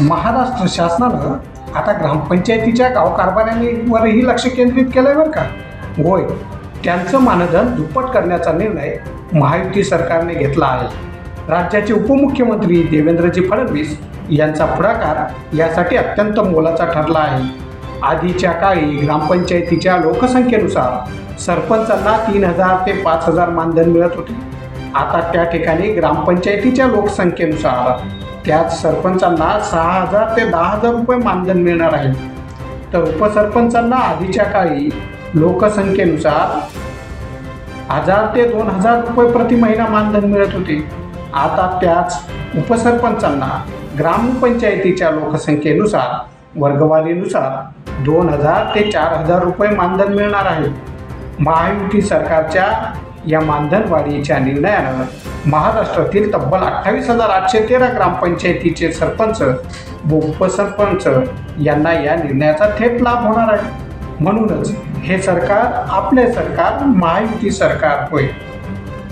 महाराष्ट्र शासनानं आता ग्रामपंचायतीच्या गाव कारभाऱ्यांवरही लक्ष केंद्रित केलंय बरं का? होय त्यांचं मानधन दुप्पट करण्याचा निर्णय महायुती सरकारने घेतला आहे. राज्याचे उपमुख्यमंत्री देवेंद्रजी फडणवीस यांचा पुढाकार यासाठी अत्यंत मोलाचा ठरला आहे. आधीच्या काळी ग्रामपंचायतीच्या लोकसंख्येनुसार सरपंचांना तीन हजार ते पाच हजार मानधन मिळत होते. आता त्या ठिकाणी ग्रामपंचायतीच्या लोकसंख्येनुसार त्याच सरपंचांना सहा हजार ते दहा हजार रुपये मानधन मिळणार आहे. तर उपसरपंचांना आधीच्या काळी लोकसंख्येनुसार हजार ते दोन हजार रुपये प्रति महिना मानधन मिळत होते. आता त्याच उपसरपंचांना ग्रामपंचायतीच्या लोकसंख्येनुसार वर्गवारीनुसार दोन हजार ते चार हजार रुपये मानधन मिळणार आहे. महायुती सरकारच्या या मानधनवाढीच्या निर्णयानं महाराष्ट्रातील तब्बल अठ्ठावीस हजार आठशे तेरा ग्रामपंचायतीचे सरपंच व उपसरपंच यांना या निर्णयाचा थेट लाभ होणार आहे. म्हणूनच हे सरकार आपले सरकार महायुती सरकार होय.